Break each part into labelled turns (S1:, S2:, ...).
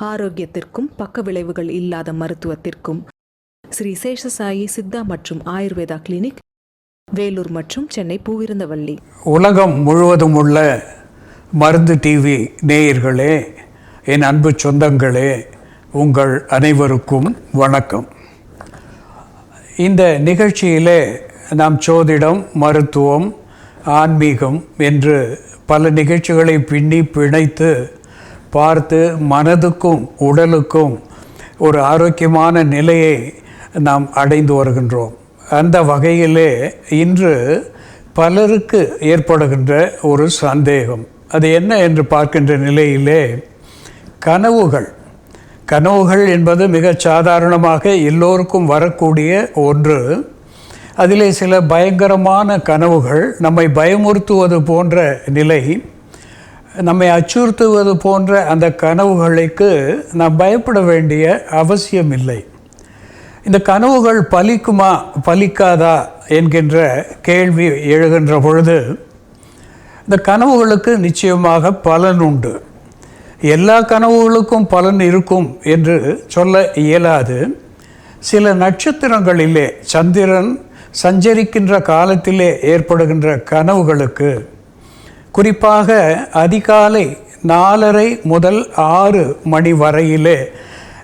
S1: ஆரோக்கியத்திற்கும் பக்க விளைவுகள் இல்லாத மருத்துவத்திற்கும் ஸ்ரீ சேஷசாயி சித்தா மற்றும் ஆயுர்வேதா கிளினிக் வேலூர் மற்றும் சென்னை பூவிருந்தவள்ளி
S2: உலகம் முழுவதும் உள்ள மருந்து டிவி நேயர்களே என் அன்பு சொந்தங்களே உங்கள் அனைவருக்கும் வணக்கம். இந்த நிகழ்ச்சியிலே நாம் சோதிடம் மருத்துவம் ஆன்மீகம் என்று பல நிகழ்ச்சிகளை பின்னி பிணைத்து பார்த்து மனதுக்கும் உடலுக்கும் ஒரு ஆரோக்கியமான நிலையை நாம் அடைந்து வருகின்றோம். அந்த வகையிலே இன்று பலருக்கு ஏற்படுகின்ற ஒரு சந்தேகம். அது என்ன என்று பார்க்கின்ற நிலையிலே கனவுகள். கனவுகள் என்பது மிக சாதாரணமாக எல்லோருக்கும் வரக்கூடிய ஒன்று. அதிலே சில பயங்கரமான கனவுகள். நம்மை பயமுறுத்துவது போன்ற நிலை நம்மை அச்சுறுத்துவது போன்ற அந்த கனவுகளுக்கு நாம் பயப்பட வேண்டிய அவசியம் இல்லை இந்த கனவுகள் பலிக்குமா பலிக்காதா என்கின்ற கேள்வி எழுகின்ற பொழுது இந்த கனவுகளுக்கு நிச்சயமாக பலன் உண்டு. எல்லா கனவுகளுக்கும் பலன் இருக்கும் என்று சொல்ல இயலாது. சில நட்சத்திரங்களிலே சந்திரன் சஞ்சரிக்கின்ற காலத்திலே ஏற்படுகின்ற கனவுகளுக்கு குறிப்பாக அதிகாலை நாலரை முதல் ஆறு மணி வரையிலே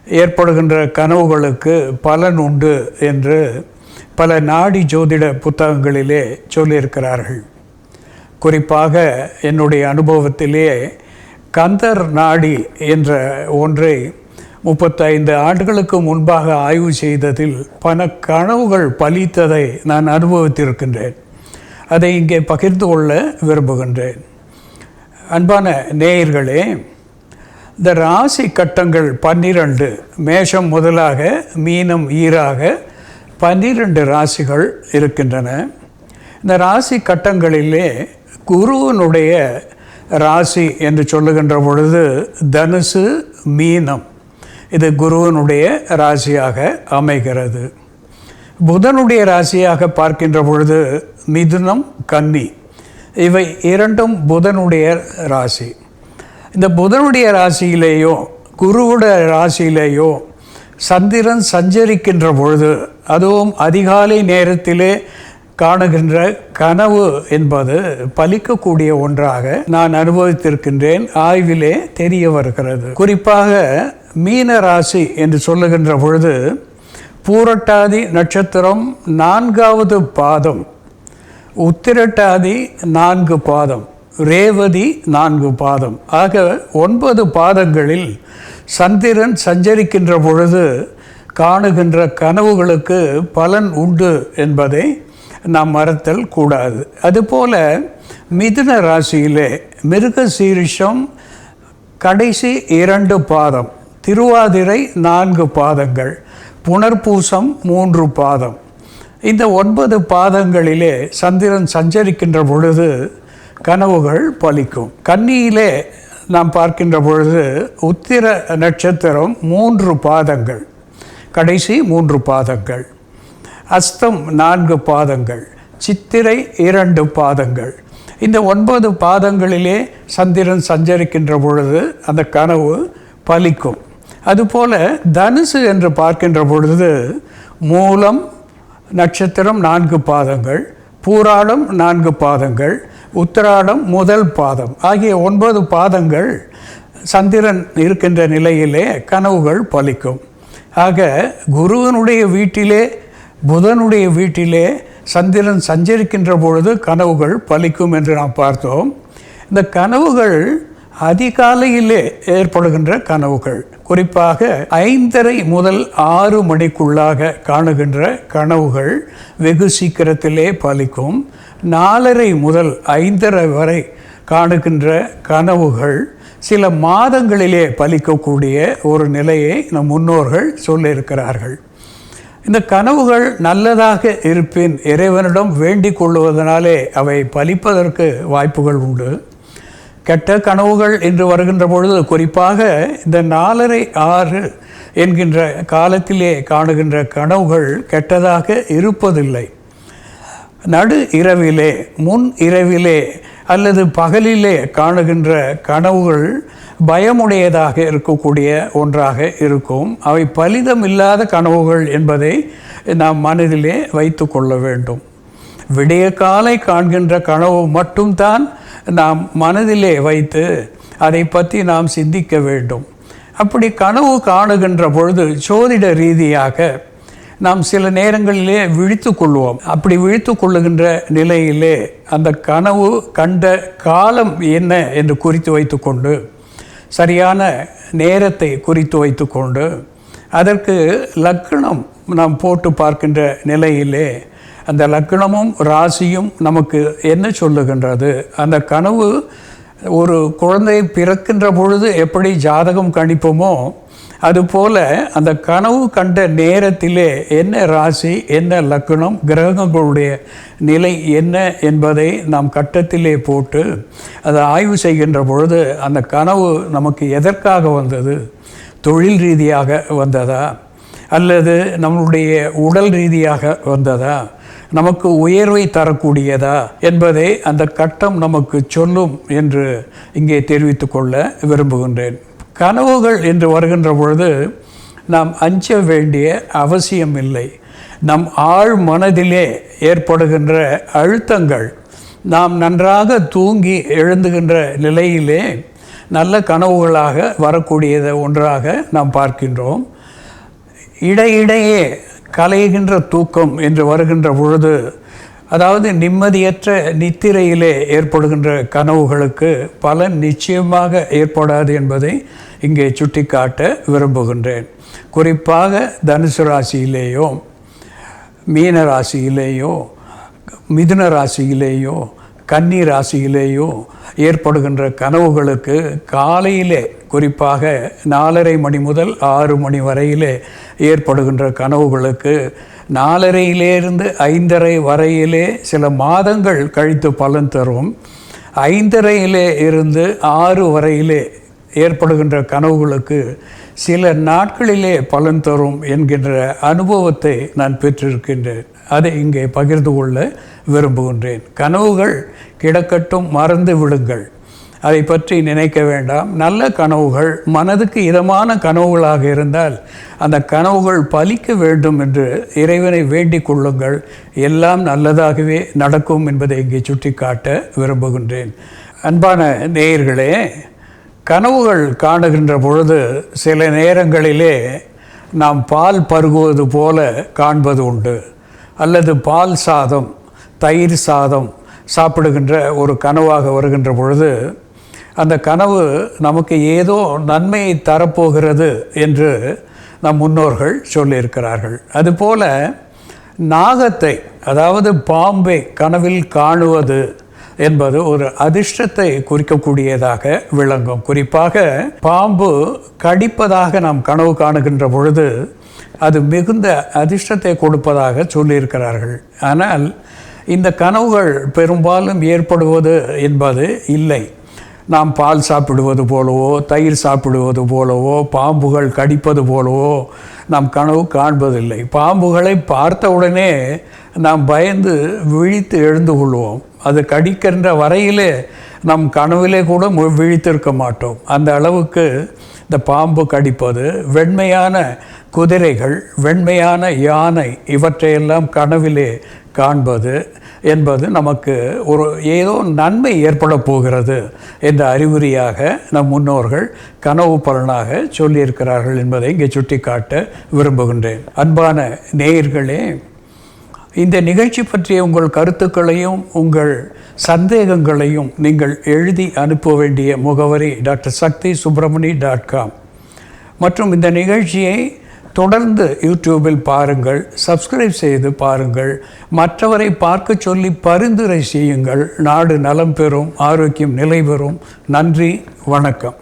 S2: ஏற்படுகின்ற கனவுகளுக்கு பலன் உண்டு என்று பல நாடி ஜோதிட புத்தகங்களிலே சொல்லியிருக்கிறார்கள். குறிப்பாக என்னுடைய அனுபவத்திலே கந்தர் நாடி என்ற ஒன்றை முப்பத்தைந்து ஆண்டுகளுக்கு முன்பாக ஆய்வு செய்ததில் பல கனவுகள் பலித்ததை நான் அனுபவித்திருக்கின்றேன். அதை இங்கே பகிர்ந்து கொள்ள விரும்புகின்றேன். அன்பான நேயர்களே இந்த ராசி கட்டங்கள் பன்னிரண்டு மேஷம் முதலாக மீனம் ஈராக பன்னிரண்டு ராசிகள் இருக்கின்றன. இந்த ராசி கட்டங்களிலே குருவனுடைய ராசி என்று சொல்லுகின்ற பொழுது தனுசு மீனம். இது குருவனுடைய ராசியாக அமைகிறது. புதனுடைய ராசியாக பார்க்கின்ற பொழுது மிதுனம் கன்னி இவை இரண்டும் புதனுடைய ராசி. இந்த புதனுடைய ராசியிலேயோ குருவுடைய ராசியிலேயோ சந்திரன் சஞ்சரிக்கின்ற பொழுது அதுவும் அதிகாலை நேரத்திலே காணுகின்ற கனவு என்பது பலிக்கக்கூடிய ஒன்றாக நான் அனுபவித்திருக்கின்றேன். ஆய்விலே தெரிய வருகிறது. குறிப்பாக மீன ராசி என்று சொல்லுகின்ற பொழுது பூரட்டாதி நட்சத்திரம் நான்காவது பாதம் உத்திரட்டாதி நான்கு பாதம் ரேவதி நான்கு பாதம். ஆக ஒன்பது பாதங்களில் சந்திரன் சஞ்சரிக்கின்ற பொழுது காணுகின்ற கனவுகளுக்கு பலன் உண்டு என்பதை நாம் மறத்தல் கூடாது. அதுபோல மிதுன ராசியிலே மிருக சீரிஷம் கடைசி இரண்டு பாதம் திருவாதிரை நான்கு பாதங்கள் புனர்பூசம் மூன்று பாதம். இந்த ஒன்பது பாதங்களிலே சந்திரன் சஞ்சரிக்கின்ற பொழுது கனவுகள் பலிக்கும். கன்னியிலே நாம் பார்க்கின்ற பொழுது உத்திர நட்சத்திரம் மூன்று பாதங்கள் கடைசி மூன்று பாதங்கள். அஸ்தம் நான்கு பாதங்கள் சித்திரை இரண்டு பாதங்கள். இந்த ஒன்பது பாதங்களிலே சந்திரன் சஞ்சரிக்கின்ற பொழுது அந்த கனவு பலிக்கும். அதுபோல தனுசு என்று பார்க்கின்ற பொழுது மூலம் நட்சத்திரம் நான்கு பாதங்கள் பூராடம் நான்கு பாதங்கள் உத்திராடம் முதல் பாதம் ஆகிய ஒன்பது பாதங்கள் சந்திரன் இருக்கின்ற நிலையிலே கனவுகள் பலிக்கும். ஆக குருவனுடைய வீட்டிலே புதனுடைய வீட்டிலே சந்திரன் சஞ்சரிக்கின்ற பொழுது கனவுகள் பலிக்கும் என்று நாம் பார்த்தோம். இந்த கனவுகள் அதிகாலையிலே ஏற்படுகின்ற கனவுகள். குறிப்பாக ஐந்தரை முதல் ஆறு மணிக்குள்ளாக காணுகின்ற கனவுகள் வெகு சீக்கிரத்திலே பலிக்கும். நாலரை முதல் ஐந்தரை வரை காணுகின்ற கனவுகள் சில மாதங்களிலே பலிக்கக்கூடிய ஒரு நிலையை நம் முன்னோர்கள் சொல்லியிருக்கிறார்கள். இந்த கனவுகள் நல்லதாக இருப்பின் இறைவனிடம் வேண்டிக் கொள்வதனாலே அவை பலிப்பதற்கு வாய்ப்புகள் உண்டு. கெட்ட கனவுகள் என்று வருகின்ற பொழுது குறிப்பாக இந்த நாலரை ஆறு என்கின்ற காலத்திலே காணுகின்ற கனவுகள் கெட்டதாக இருப்பதில்லை. நடு இரவிலே முன் இரவிலே அல்லது பகலிலே காணுகின்ற கனவுகள் பயமுடையதாக இருக்கக்கூடிய ஒன்றாக இருக்கும். அவை பலிதம் இல்லாத கனவுகள் என்பதை நாம் மனதிலே வைத்து கொள்ள வேண்டும். விடிய காலை காண்கின்ற கனவு மட்டும்தான் நாம் மனதிலே வைத்து அதை பற்றி நாம் சிந்திக்க வேண்டும். அப்படி கனவு காணுகின்ற பொழுது சோதிட ரீதியாக நாம் சில நேரங்களிலே விழித்து கொள்வோம். அப்படி விழித்து கொள்ளுகின்ற நிலையிலே அந்த கனவு கண்ட காலம் என்ன என்று குறித்து வைத்துக்கொண்டு சரியான நேரத்தை குறித்து வைத்துக்கொண்டு அதற்கு லக்கணம் நாம் போட்டு பார்க்கின்ற நிலையிலே அந்த லக்கணமும் ராசியும் நமக்கு என்ன சொல்லுகின்றது? அந்த கனவு ஒரு குழந்தை பிறக்கின்ற பொழுது எப்படி ஜாதகம் கணிப்போமோ அதுபோல் அந்த கனவு கண்ட நேரத்திலே என்ன ராசி என்ன லக்கணம் கிரகங்களுடைய நிலை என்ன என்பதை நாம் கட்டத்திலே போட்டு அதை ஆய்வு செய்கின்ற பொழுது அந்த கனவு நமக்கு எதற்காக வந்தது? தொழில் ரீதியாக வந்ததா? அல்லது நம்மளுடைய உடல் ரீதியாக வந்ததா? நமக்கு உயர்வை தரக்கூடியதா என்பதை அந்த கட்டம் நமக்கு சொல்லும் என்று இங்கே தெரிவித்துக் கொள்ள விரும்புகின்றேன். கனவுகள் என்று வருகின்ற பொழுது நாம் அஞ்ச வேண்டிய அவசியம் இல்லை. நம் ஆழ் மனதிலே ஏற்படுகின்ற அழுத்தங்கள் நாம் நன்றாக தூங்கி எழுந்துகின்ற நிலையிலே நல்ல கனவுகளாக வரக்கூடியத ஒன்றாக நாம் பார்க்கின்றோம். இடையிடையே கலைகின்ற தூக்கம் என்று வருகின்ற பொழுது அதாவது நிம்மதியற்ற நித்திரையிலே ஏற்படுகின்ற கனவுகளுக்கு பலன் நிச்சயமாக ஏற்படாது என்பதை இங்கே சுட்டிக்காட்ட விரும்புகின்றேன். குறிப்பாக தனுசு ராசியிலேயோ மீன ராசியிலேயோ மிதுன ராசியிலேயோ கன்னி ராசியிலேயும் ஏற்படுகின்ற கனவுகளுக்கு காலையிலே குறிப்பாக நாலரை மணி முதல் ஆறு மணி வரையிலே ஏற்படுகின்ற கனவுகளுக்கு நாலரையிலேருந்து ஐந்தரை வரையிலே சில மாதங்கள் கழித்து பலன் தரும். ஐந்தரையிலே இருந்து ஆறு வரையிலே ஏற்படுகின்ற கனவுகளுக்கு சில நாட்களிலே பலன் தரும் என்கின்ற அனுபவத்தை நான் பெற்றிருக்கின்றேன். அதை இங்கே பகிர்ந்து கொள்ள விரும்புகின்றேன். கனவுகள் கிடக்கட்டும் மறந்து விடுங்கள். அதை பற்றி நினைக்க வேண்டாம். நல்ல கனவுகள் மனதுக்கு இதமான கனவுகளாக இருந்தால் அந்த கனவுகள் பலிக்க வேண்டும் என்று இறைவனை வேண்டிக் கொள்ளுங்கள். எல்லாம் நல்லதாகவே நடக்கும் என்பதை இங்கே சுட்டிக்காட்ட விரும்புகின்றேன். அன்பான நேயர்களே கனவுகள் காணுகின்ற பொழுது சில நேரங்களிலே நாம் பால் பருகுவது போல காண்பது உண்டு. அல்லது பால் சாதம் தயிர் சாதம் சாப்பிடுகின்ற ஒரு கனவாக வருகின்ற பொழுது அந்த கனவு நமக்கு ஏதோ நன்மையை தரப்போகிறது என்று நம் முன்னோர்கள் சொல்லியிருக்கிறார்கள். அதுபோல நாகத்தை அதாவது பாம்பை கனவில் காணுவது என்பது ஒரு அதிர்ஷ்டத்தை குறிக்கக்கூடியதாக விளங்கும். குறிப்பாக பாம்பு கடிப்பதாக நாம் கனவு காணுகின்ற பொழுது அது மிகுந்த அதிர்ஷ்டத்தை கொடுப்பதாக சொல்லியிருக்கிறார்கள். ஆனால் இந்த கனவுகள் பெரும்பாலும் ஏற்படுவது என்பது இல்லை. நாம் பால் சாப்பிடுவது போலவோ தயிர் சாப்பிடுவது போலவோ பாம்புகள் கடிப்பது போலவோ நாம் கனவு காண்பதில்லை. பாம்புகளை பார்த்தவுடனே நாம் பயந்து விழித்து எழுந்து கொள்வோம். அது கடிக்கின்ற வரையிலே நம் கனவிலே கூட விழித்திருக்க மாட்டோம். அந்த அளவுக்கு இந்த பாம்பு கடிப்பது வெண்மையான குதிரைகள் வெண்மையான யானை இவற்றையெல்லாம் கனவிலே காண்பது என்பது நமக்கு ஒரு ஏதோ நன்மை ஏற்பட போகிறது என்ற அறிகுறியாக நம் முன்னோர்கள் கனவு பலனாக சொல்லியிருக்கிறார்கள் என்பதை இங்கே சுட்டிக்காட்ட விரும்புகின்றேன். அன்பான நேயர்களே இந்த நிகழ்ச்சி பற்றிய உங்கள் கருத்துக்களையும் உங்கள் சந்தேகங்களையும் நீங்கள் எழுதி அனுப்ப வேண்டிய முகவரி doctor Sakthi Subramani dot com. மற்றும் இந்த நிகழ்ச்சியை தொடர்ந்து யூடியூபில் பாருங்கள் சப்ஸ்கிரைப் செய்து பாருங்கள். மற்றவரை பார்க்க சொல்லி பரிந்துரை செய்யுங்கள். நாடு நலம் பெறும் ஆரோக்கியம் நிலை பெறும். நன்றி வணக்கம்.